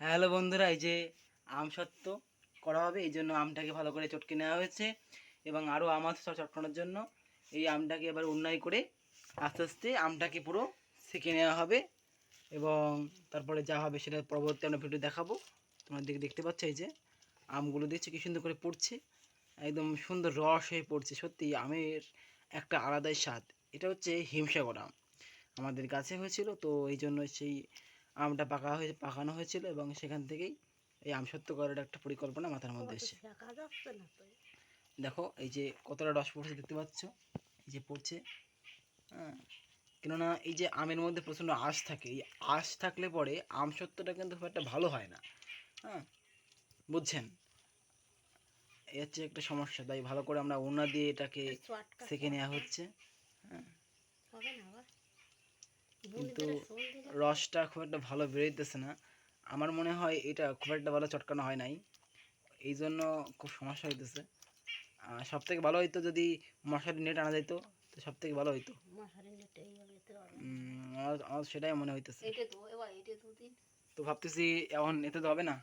Hello বন্ধুরা, এই যে আম সত্ত্ব করা হবে, এই জন্য আমটাকে ভালো করে চটকে নেওয়া হয়েছে এবং আরও আম সব চটকানোর জন্য। এই আমটাকে এবার উন্নয় করে আস্তে আস্তে আমটাকে পুরো সেঁকে নেওয়া হবে এবং তারপরে যা হবে সেটা পরবর্তী আমরা ভিডিও দেখাবো। তোমার দিকে দেখতে পাচ্ছ এই যে আমগুলো দেখছে কি সুন্দর করে পড়ছে, একদম সুন্দর রস হয়ে পড়ছে, সত্যি আমের একটা আলাদাই স্বাদ। এটা হচ্ছে হিমসাগর আম। আমাদের গাছে হয়েছিল, তো এই জন্য সেই আমটা পাকা হয়ে পাকানো হয়েছিল এবং সেখান থেকেই এই আম সত্য করার একটা পরিকল্পনা মাথার মধ্যে এসে দেখা এই যে কতটা রস পড়ছে দেখতে পাচ্ছ? এই যে পড়ছে হ্যাঁ। কেননা এই যে আমের মধ্যে প্রচণ্ড আঁশ থাকে এই আঁশ থাকলে পরে আম সত্যটা কিন্তু খুব একটা ভালো হয় না হ্যাঁ। বুঝছেন? এই হচ্ছে একটা সমস্যা তাই ভালো করে আমরা ওনা দিয়ে এটাকে সেঁকে নেওয়া হচ্ছে হ্যাঁ। কিন্তু রসটা খুব একটা ভালো বেরোইতেছে না। আমার মনে হয় এটা খুব একটা ভালো চটকানো হয় নাই। এই জন্য খুব সমস্যা হইতেছে। সব থেকে ভালো হইতো যদি মশারি নেট আনা যেত তো সব থেকে ভালো হইতো। আমার সেটাই মনে হইতেছে। তো ভাবতেছি এখন এতে তো হবে না।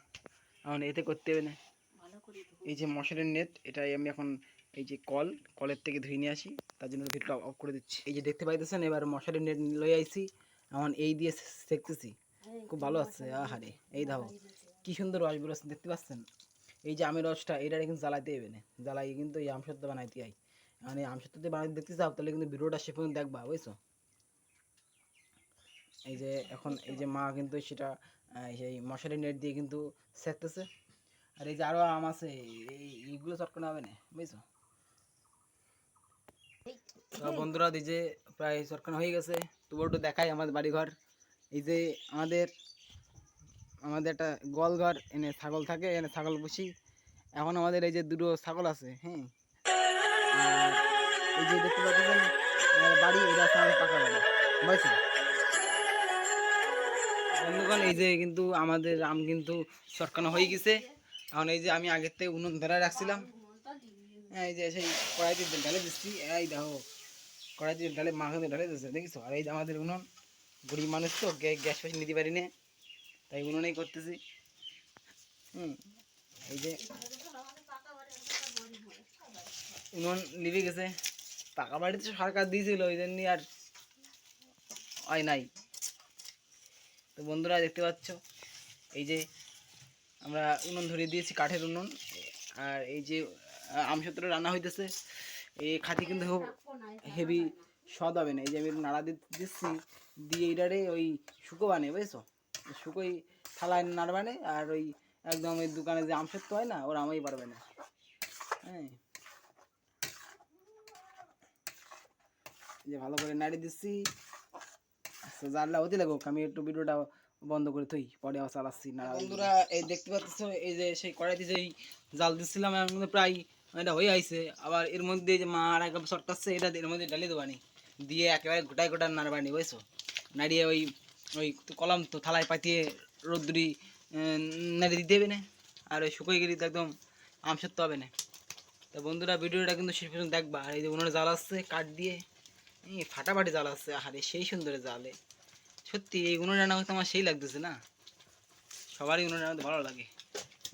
এখন এতে করতে হবে না। এই যে মশারির নেট এটাই আমি এখন এই যে কল, কলের থেকে ধুয়ে নিয়ে আসি, তার জন্য ভিডিওটা অফ করে দিচ্ছি। এই যে দেখতে পাইতেছেন, এবার মশারির নেট লয়ে আইছি, এখন এই দিয়ে সেকতেছি। খুব ভালো আছে, আহারে, এই দাও কি সুন্দর রস বেরোচ্ছে দেখতে পাচ্ছেন? এই যে আমের রসটা এটা কিন্তু জ্বালাইতে হবে না। জ্বালাই কিন্তু এই আমসত্ব বানাইতে হয়। মানে আমসত্বতে বানাইতে দেখতে চাও, তাহলে কিন্তু ভিডিওটা সে পর্যন্ত দেখবা, বুঝছ? এই যে এখন, এই যে মা কিন্তু সেটা সেই মশারি নেট দিয়ে কিন্তু সেকতেছে। আর এই যে আরও আম আছে এইগুলো চটকানো হবে না, বুঝছ? বন্ধুরা এই যে প্রায় চটকানো হয়ে গেছে তবু একটু দেখাই আমাদের বাড়িঘর। এই যে আমাদের আমাদের একটা গোয়াল ঘর এনে ছাগল থাকে এনে ছাগল পুষি। এখন আমাদের এই যে দুটো ছাগল আছে হ্যাঁ? এই যে দেখতে পাচ্ছেন বাড়ি এটা হচ্ছে আমাদের পাকা বাড়ি। বন্ধুগণ এই যে কিন্তু আমাদের আম কিন্তু চটকানো হয়ে গেছে। এখন এই যে আমি আগের থেকে উনুন ধরে রাখছিলাম। হ্যাঁ, এই যে সেই কড়াইতে ঢালে দিচ্ছি। এই দেখো কড়াইতে ঢালে মা কিন্তু ঢালে দিচ্ছে দেখিছো? আর এই আমাদের উনুন, গরিব মানুষ তো গ্যা- গ্যাস ফ্যাস নিতে পারি না। তাই উনুনেই করতেছি। হুম, এই যে উনুন লিভে গেছে। পাকা বাড়িতে সরকার দিয়েছিল, ওই জন্যই আর হয় নাই। তো বন্ধুরা, দেখতে পাচ্ছ? এই যে আমরা উনুন ধরিয়ে দিয়েছি, কাঠের উনুন। আর এই যে আমসত্র রান্না হইতেছে। এই খাতি কিন্তু হেভি স্বাদ হবে না। এই যে আমি নাড়া দিচ্ছি দিয়ে এইটারে ওই শুকো বানে বুঝছ? শুকোই থালায় নাড়বানে আর ওই একদম ওই দোকানে যে আমসত্ব হয় না ওরা আমাই পারবে না। হ্যাঁ এই যে ভালো করে নাড়ি দিচ্ছি। আচ্ছা জানলা হতে লাগুক আমি একটু ভিডিওটা বন্ধ করে থই পরে আবার চালাচ্ছি না বন্ধুরা এই দেখতে পাচ্ছ এই যে সেই কড়াইতে যেই জাল দিচ্ছিলাম এর মধ্যে প্রায় এটা হয়ে আইছে। আবার এর মধ্যে যে মা আর একটা শর্টাচ্ছে এটা এর মধ্যে ঢালিয়ে দেবানি দিয়ে একেবারে গোটায় গোটা নাড়বানি, বুঝছ? নাড়িয়ে ওই ওই কলম তো থালায় পাতিয়ে রোদ্রি নাড়িয়ে দিতে হবে না। আর ওই শুকোই গেলে তো একদম আম সত্য হবে না। তো বন্ধুরা, ভিডিওটা কিন্তু শেষ পর্যন্ত দেখবা। আর এই যে উনার জাল আসছে, কাঠ দিয়ে, এই ফাটাফাটি জাল আসছে। আহারে, সেই সুন্দর জালে। সত্যি, এই উনুন রান্না করতে আমার সেই লাগতেছে না। সবারই উনুন রান্না ভালো লাগে।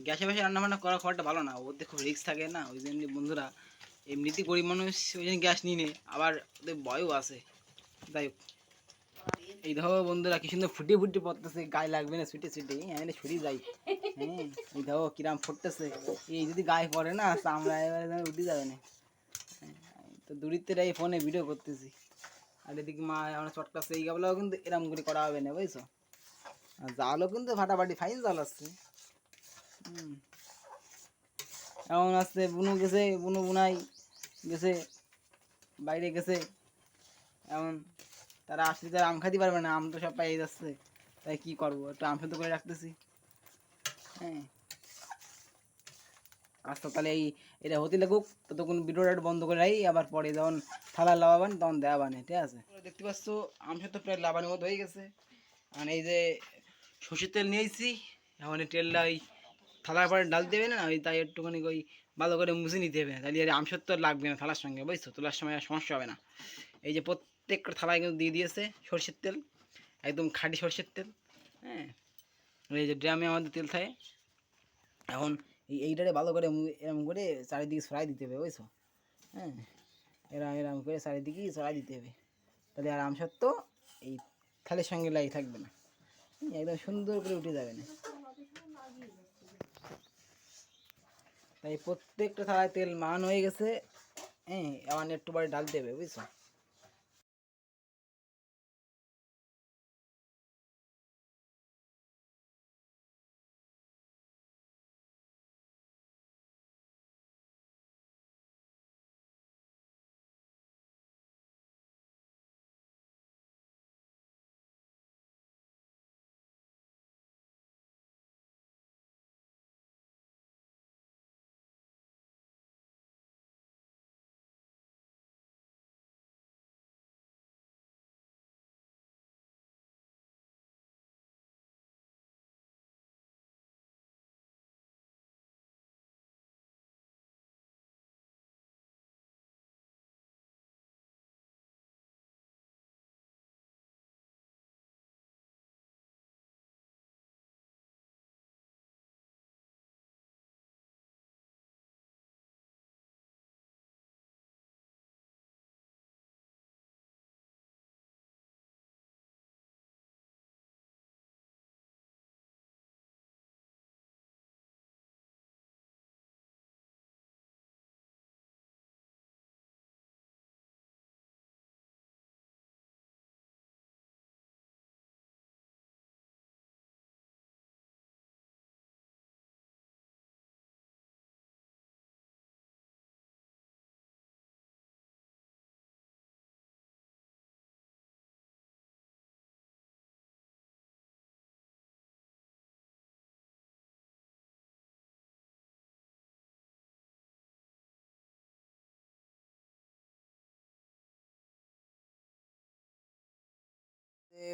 গ্যাসে রান্না বান্না করা খাওয়াটা ভালো না। ওদের খুব রিস্ক থাকে না, ওই জন্য বন্ধুরা এমনিতেই গরিব মানুষ, ওই জন্য গ্যাস নিয়ে নেয়। আবার ওদের ভয়ও আছে। যাই হোক। এই দেখো বন্ধুরা, কি সুন্দর ফুটে ফুটে পড়তেছে। গায়ে লাগবে না, ছুটে ছুটে। হ্যাঁ ছুটি যাই। হ্যাঁ এই দেখো কিরাম ফুটতেছে। এই যদি গায়ে পড়ে না আমরা এবারে উঠে যাবে না। তো দূরিত্বের এই ফোনে ভিডিও করতেছি। আর এদিকে মা আমরা চটকাচ্ছে, এই গাবলাও কিন্তু এরম করে করা হবে না, বুঝছ? জালও কিন্তু ফাটাফাটি ফাইন জাল আসছে। এমন আসছে, বুনু গেছে, বুনু বুনাই গেছে, বাইরে গেছে। এমন তারা আসলে তারা আম খাইতে পারবে না, আম তো সব পাই যাচ্ছে। তাই কি করব, একটু আম সেদ্ধ করে রাখতেছি। হ্যাঁ। আচ্ছা তাহলে এই, এটা হতে লাগুক, ততক্ষণ ভিডিওটা একটু বন্ধ করে রাখি, আবার পরে যখন থালা লাভাবান তখন দেওয়া বানে, ঠিক আছে? দেখতে পাচ্ছ, আম সেদ্ধ প্রায় লাভানোর মতো হয়ে গেছে। আর এই যে সর্ষের তেল নিয়েছি, এখন এই তেলটা ওই থালার পরে ডাল দেবে না, ওই তাই একটুখানি ওই ভালো করে মুছে নিতে হবে তাহলে আর আম সত্য লাগবে না থালার সঙ্গে, বুঝছ? তোলার সময় সমস্যা হবে না। এই যে প্রত্যেকটা থালায় কিন্তু দিয়ে দিয়েছে সর্ষের তেল, একদম খাঁটি সর্ষের তেল হ্যাঁ? এই যে ড্রামে আমাদের তেল থাকে, এখন এই এইটারে ভালো করে মু- এরম করে চারিদিকে ছড়াই দিতে হবে, বুঝছ? হ্যাঁ? এরম এরম করে চারিদিকে ছড়াই দিতে হবে। তাহলে আর আমসত্ব এই থালের সঙ্গে লাগিয়ে থাকবে না। একদম সুন্দর করে উঠে যাবে না। তাই প্রত্যেকটা থালায় তেল মান হয়ে গেছে হ্যাঁ আবার একটু বাড়ি ডাল দেবে বুঝছ?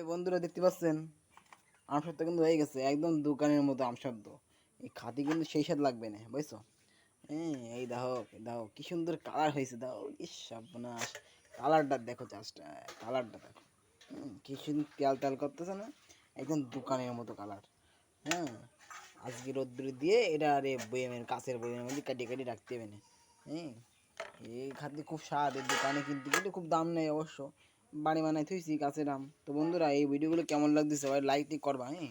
বন্ধুরা দেখতে পাচ্ছেন? আমসত্ব কিন্তু হয়ে গেছে, একদম দোকানের মতো আমসত্ব এই খাতি কিন্তু সেই স্বাদ লাগবে না, বুঝছ? হ্যাঁ এই দেখো এই দেখো, কি সুন্দর কালার হয়েছে দাও ইস, সর্বনাশ। কালারটা দেখো চাষটা কালারটা দেখো। কি সুন্দর তেল তেল করতেছে না? একদম দোকানের মতো কালার হ্যাঁ আজকে রোদ্দুরে দিয়ে এটা আরে বইয়েমের কাছের বইয়ের মধ্যে কাটিয়ে কাটিয়ে রাখতে হবে না। হ্যাঁ এই খাদ্য খুব স্বাদ এর দোকানে কিনতে কিন্তু খুব দাম নেই অবশ্য। বাড়ি বানাই থুইছি গাছের আম। তো বন্ধুরা, এই ভিডিওগুলো কেমন লাগতেছে সবাই লাইক করবা হ্যাঁ?